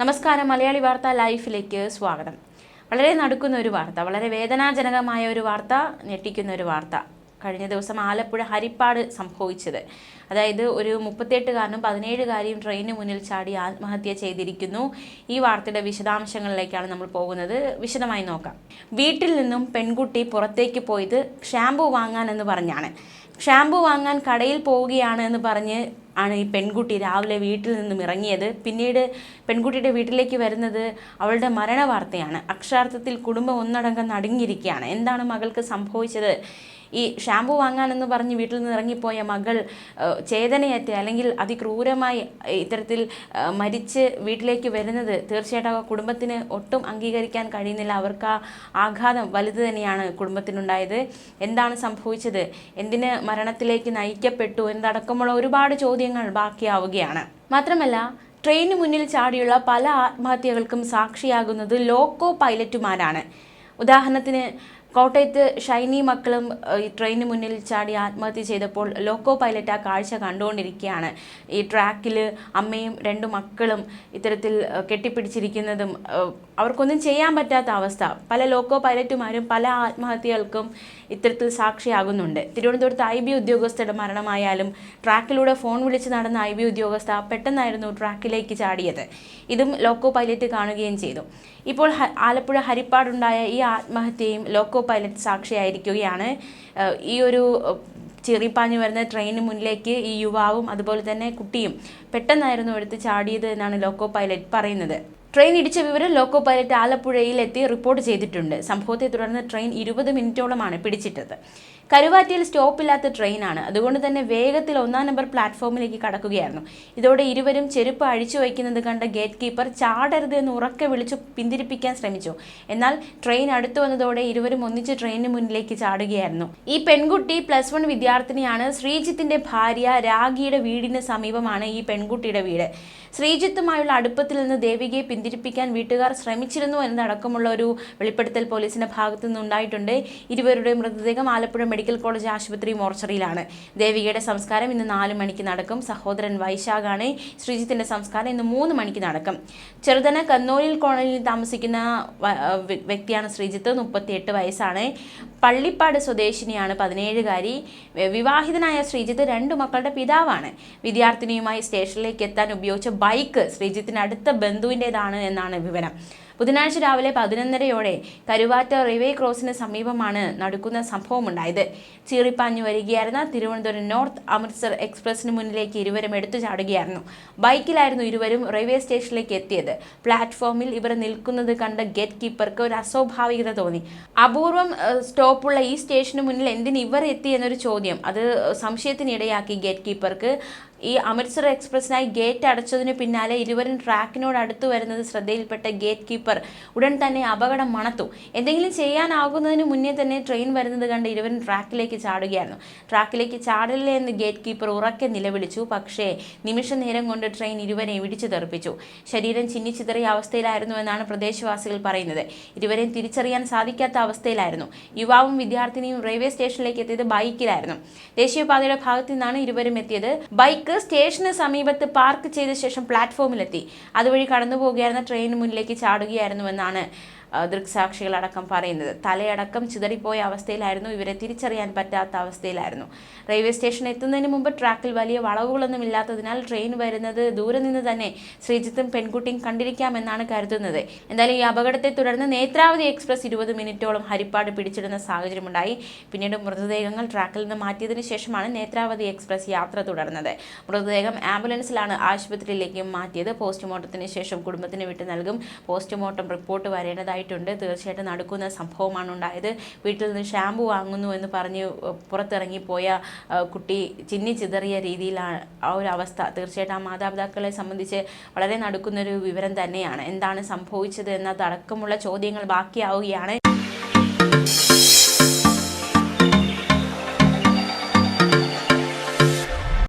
നമസ്കാരം. മലയാളി വാർത്ത ലൈഫിലേക്ക് സ്വാഗതം. വളരെ നടക്കുന്ന ഒരു വാർത്ത വളരെ വേദനാജനകമായ ഒരു വാർത്ത ഞെട്ടിക്കുന്ന ഒരു വാർത്ത. കഴിഞ്ഞ ദിവസം ആലപ്പുഴ ഹരിപ്പാട് സംഭവിച്ചത്. അതായത് ഒരു മുപ്പത്തിയെട്ടുകാരനും പതിനേഴുകാരിയും ട്രെയിനിന് മുന്നിൽ ചാടി ആത്മഹത്യ ചെയ്തിരിക്കുന്നു. ഈ വാർത്തയുടെ വിശദാംശങ്ങളിലേക്കാണ് നമ്മൾ പോകുന്നത്. വിശദമായി നോക്കാം. വീട്ടിൽ നിന്നും പെൺകുട്ടി പുറത്തേക്ക് പോയത് ഷാമ്പു വാങ്ങാൻ എന്ന് പറഞ്ഞാണ്. ഷാമ്പു വാങ്ങാൻ കടയിൽ പോവുകയാണ് എന്ന് പറഞ്ഞ് ആണ് ഈ പെൺകുട്ടി രാവിലെ വീട്ടിൽ നിന്നും ഇറങ്ങിയത്. പിന്നീട് പെൺകുട്ടിയുടെ വീട്ടിലേക്ക് വരുന്നത് അവളുടെ മരണ വാർത്തയാണ് അക്ഷരാർത്ഥത്തിൽ കുടുംബം ഒന്നടങ്കം നടുങ്ങിയിരിക്കുകയാണ്. എന്താണ് മകൾക്ക് സംഭവിച്ചത്? ഈ ഷാമ്പു വാങ്ങാനെന്ന് പറഞ്ഞ് വീട്ടിൽ നിന്ന് ഇറങ്ങിപ്പോയ മകൾ ചേതനയേറ്റ അല്ലെങ്കിൽ അതിക്രൂരമായി ഇത്തരത്തിൽ മരിച്ച് വീട്ടിലേക്ക് വരുന്നത് തീർച്ചയായിട്ടും ആ കുടുംബത്തിന് ഒട്ടും അംഗീകരിക്കാൻ കഴിയുന്നില്ല. അവർക്ക് ആ ആഘാതം വലുത് തന്നെയാണ് കുടുംബത്തിനുണ്ടായത്. എന്താണ് സംഭവിച്ചത്? എന്തിന് മരണത്തിലേക്ക് നയിക്കപ്പെട്ടു? എന്നതടക്കമുള്ള ഒരുപാട് ചോദ്യങ്ങൾ ബാക്കിയാവുകയാണ്. മാത്രമല്ല ട്രെയിന് മുന്നിൽ ചാടിയുള്ള പല ആത്മഹത്യകൾക്കും സാക്ഷിയാകുന്നത് ലോക്കോ പൈലറ്റുമാരാണ്. ഉദാഹരണത്തിന് കോട്ടയത്ത് ഷൈനി മക്കളും ഈ ട്രെയിനിന് മുന്നിൽ ചാടി ആത്മഹത്യ ചെയ്തപ്പോൾ ലോക്കോ പൈലറ്റ് ആ കാഴ്ച കണ്ടുകൊണ്ടിരിക്കുകയാണ്. ഈ ട്രാക്കിൽ അമ്മയും രണ്ട് മക്കളും ഇത്തരത്തിൽ കെട്ടിപ്പിടിച്ചിരിക്കുന്നതും അവർക്കൊന്നും ചെയ്യാൻ പറ്റാത്ത അവസ്ഥ. പല ലോക്കോ പൈലറ്റുമാരും പല ആത്മഹത്യകൾക്കും ഇത്തരത്തിൽ സാക്ഷിയാകുന്നുണ്ട്. തിരുവനന്തപുരത്ത് ഐ ബി ഉദ്യോഗസ്ഥരുടെ മരണമായാലും ട്രാക്കിലൂടെ ഫോൺ വിളിച്ച് നടന്ന ഐ ബി ഉദ്യോഗസ്ഥ പെട്ടെന്നായിരുന്നു ട്രാക്കിലേക്ക് ചാടിയത്. ഇതും ലോക്കോ പൈലറ്റ് കാണുകയും ചെയ്തു. ഇപ്പോൾ ആലപ്പുഴ ഹരിപ്പാടുണ്ടായ ഈ ആത്മഹത്യയും ലോക്കോ പൈലറ്റ് സാക്ഷിയായിരിക്കുകയാണ്. ഈ ഒരു ചിറിപ്പാഞ്ഞു വരുന്ന ട്രെയിനിന് മുന്നിലേക്ക് ഈ യുവാവും അതുപോലെ തന്നെ കുട്ടിയും പെട്ടെന്നായിരുന്നു എടുത്ത് ചാടിയത് എന്നാണ് ലോക്കോ പൈലറ്റ് പറയുന്നത്. ട്രെയിൻ ഇടിച്ച വിവരം ലോക്കോ പൈലറ്റ് ആലപ്പുഴയിൽ എത്തി റിപ്പോർട്ട് ചെയ്തിട്ടുണ്ട്. സംഭവത്തെ തുടർന്ന് ട്രെയിൻ ഇരുപത് മിനിറ്റോളമാണ് പിടിച്ചിട്ടത്. കരുവാറ്റയിൽ സ്റ്റോപ്പില്ലാത്ത ട്രെയിനാണ്. അതുകൊണ്ട് തന്നെ വേഗത്തിൽ ഒന്നാം നമ്പർ പ്ലാറ്റ്ഫോമിലേക്ക് കടക്കുകയായിരുന്നു. ഇതോടെ ഇരുവരും ചെരുപ്പ് അഴിച്ചു വയ്ക്കുന്നത് കണ്ട ഗേറ്റ് കീപ്പർ ചാടരുത് എന്ന് ഉറക്കെ വിളിച്ചു പിന്തിരിപ്പിക്കാൻ ശ്രമിച്ചു. എന്നാൽ ട്രെയിൻ അടുത്തു വന്നതോടെ ഇരുവരും ഒന്നിച്ച് ട്രെയിനിന് മുന്നിലേക്ക് ചാടുകയായിരുന്നു. ഈ പെൺകുട്ടി പ്ലസ് വൺ വിദ്യാർത്ഥിനിയാണ്. ശ്രീജിത്തിന്റെ ഭാര്യ രാഗിയുടെ വീടിന് സമീപമാണ് ഈ പെൺകുട്ടിയുടെ വീട്. ശ്രീജിത്തുമായുള്ള അടുപ്പത്തിൽ നിന്ന് ദേവികയെ പിന്തിരിപ്പിക്കാൻ വീട്ടുകാർ ശ്രമിച്ചിരുന്നു എന്നതടക്കമുള്ള ഒരു വെളിപ്പെടുത്തൽ പോലീസിന്റെ ഭാഗത്തു നിന്നുണ്ടായിട്ടുണ്ട്. ഇരുവരുടെ മൃതദേഹം ആലപ്പുഴ മെഡിക്കൽ കോളേജ് ആശുപത്രി മോർച്ചറിയിലാണ്. ദേവികയുടെ സംസ്കാരം ഇന്ന് നാല് മണിക്ക് നടക്കും. സഹോദരൻ വൈശാഖാണ് ശ്രീജിത്തിന്റെ സംസ്കാരം ഇന്ന് മൂന്ന് മണിക്ക് നടക്കും. ചെറുതന കന്നോലിൽ കോളനിയിൽ താമസിക്കുന്ന വ്യക്തിയാണ് ശ്രീജിത്ത്. മുപ്പത്തിയെട്ട് വയസ്സാണ്. പള്ളിപ്പാട് സ്വദേശിനിയാണ് പതിനേഴുകാരി. വിവാഹിതനായ ശ്രീജിത്ത് രണ്ടു മക്കളുടെ പിതാവാണ്. വിദ്യാർത്ഥിനിയുമായി സ്റ്റേഷനിലേക്ക് എത്താൻ ഉപയോഗിച്ച ബൈക്ക് ശ്രീജിത്തിന് അടുത്ത ബന്ധുവിന്റെതാണ് എന്നാണ് വിവരം. ബുധനാഴ്ച രാവിലെ പതിനൊന്നരയോടെ കരുവാറ്റ റെയിൽവേ ക്രോസിന് സമീപമാണ് നടക്കുന്ന സംഭവമുണ്ടായത്. ചീറിപ്പാഞ്ഞു വരികയായിരുന്ന തിരുവനന്തപുരം നോർത്ത് അമൃത്സർ എക്സ്പ്രസിന് മുന്നിലേക്ക് ഇരുവരും എടുത്തു ചാടുകയായിരുന്നു. ബൈക്കിലായിരുന്നു ഇരുവരും റെയിൽവേ സ്റ്റേഷനിലേക്ക് എത്തിയത്. പ്ലാറ്റ്ഫോമിൽ ഇവർ നിൽക്കുന്നത് കണ്ട ഗേറ്റ് കീപ്പർക്ക് ഒരു അസ്വാഭാവികത തോന്നി. അപൂർവം സ്റ്റോപ്പുള്ള ഈ സ്റ്റേഷന് മുന്നിൽ എന്തിന് ഇവർ എത്തി എന്നൊരു ചോദ്യം. അത് സംശയത്തിനിടയാക്കി ഗേറ്റ് കീപ്പർക്ക് ഈ അമൃത്സർ എക്സ്പ്രസിനായി ഗേറ്റ് അടച്ചതിന് പിന്നാലെ ഇരുവരും ട്രാക്കിനോട് അടുത്തു വരുന്നത് ശ്രദ്ധയിൽപ്പെട്ട ഗേറ്റ് കീപ്പർ ഉടൻ തന്നെ അപകടം മണത്തു. എന്തെങ്കിലും ചെയ്യാനാകുന്നതിന് മുന്നേ തന്നെ ട്രെയിൻ വരുന്നത് കണ്ട് ഇരുവരും ട്രാക്കിലേക്ക് ചാടുകയായിരുന്നു. ട്രാക്കിലേക്ക് ചാടില്ലേ എന്ന് ഗേറ്റ് കീപ്പർ ഉറക്കെ നിലവിളിച്ചു. പക്ഷേ നിമിഷ നേരം കൊണ്ട് ട്രെയിൻ ഇരുവരെയും ഇടിച്ചു തെറിപ്പിച്ചു. ശരീരം ചിന്നിച്ചിതറിയ അവസ്ഥയിലായിരുന്നു എന്നാണ് പ്രദേശവാസികൾ പറയുന്നത്. ഇരുവരെയും തിരിച്ചറിയാൻ സാധിക്കാത്ത അവസ്ഥയിലായിരുന്നു. യുവാവും വിദ്യാർത്ഥിനിയും റെയിൽവേ സ്റ്റേഷനിലേക്ക് എത്തിയത് ബൈക്കിലായിരുന്നു. ദേശീയപാതയുടെ ഭാഗത്തു നിന്നാണ് ഇരുവരും എത്തിയത്. ബൈക്ക് സ്റ്റേഷന് സമീപത്ത് പാർക്ക് ചെയ്ത ശേഷം പ്ലാറ്റ്ഫോമിലെത്തി. അതുവഴി കടന്നു പോകുകയായിരുന്ന ട്രെയിനിന് മുന്നിലേക്ക് ചാടുകയായിരുന്നുവെന്നാണ് ദൃക്സാക്ഷികളടക്കം പറയുന്നത്. തലയടക്കം ചിതറിപ്പോയ അവസ്ഥയിലായിരുന്നു. ഇവരെ തിരിച്ചറിയാൻ പറ്റാത്ത അവസ്ഥയിലായിരുന്നു. റെയിൽവേ സ്റ്റേഷൻ എത്തുന്നതിന് മുമ്പ് ട്രാക്കിൽ വലിയ വളവുകളൊന്നും ഇല്ലാത്തതിനാൽ ട്രെയിൻ വരുന്നത് ദൂരെ നിന്ന് തന്നെ ശ്രീജിത്തും പെൺകുട്ടിയും കണ്ടിരിക്കാമെന്നാണ് കരുതുന്നത്. എന്തായാലും ഈ അപകടത്തെ തുടർന്ന് നേത്രാവതി എക്സ്പ്രസ് ഇരുപത് മിനിറ്റോളം ഹരിപ്പാട് പിടിച്ചിടുന്ന സാഹചര്യമുണ്ടായി. പിന്നീട് മൃതദേഹങ്ങൾ ട്രാക്കിൽ നിന്ന് മാറ്റിയതിനു ശേഷമാണ് നേത്രാവതി എക്സ്പ്രസ് യാത്ര തുടർന്നത്. മൃതദേഹം ആംബുലൻസിലാണ് ആശുപത്രിയിലേക്ക് മാറ്റിയത്. പോസ്റ്റ്മോർട്ടത്തിന് ശേഷം കുടുംബത്തിന് വിട്ടു നൽകും. പോസ്റ്റ്മോർട്ടം റിപ്പോർട്ട് വരേണ്ടതായിട്ടുണ്ട് തീർച്ചയായിട്ടും നടക്കുന്ന സംഭവമാണ് ഉണ്ടായത്. വീട്ടിൽ നിന്ന് ഷാമ്പു വാങ്ങുന്നു എന്ന് പറഞ്ഞ് പുറത്തിറങ്ങിപ്പോയ പോയ കുട്ടി ചിന്നി ചിതറിയ രീതിയിലാണ് ആ ഒരു അവസ്ഥ. തീർച്ചയായിട്ടും ആ മാതാപിതാക്കളെ സംബന്ധിച്ച് വളരെ നടക്കുന്നൊരു വിവരം തന്നെയാണ്. എന്താണ് സംഭവിച്ചത് എന്നതടക്കമുള്ള ചോദ്യങ്ങൾ ബാക്കിയാവുകയാണ്.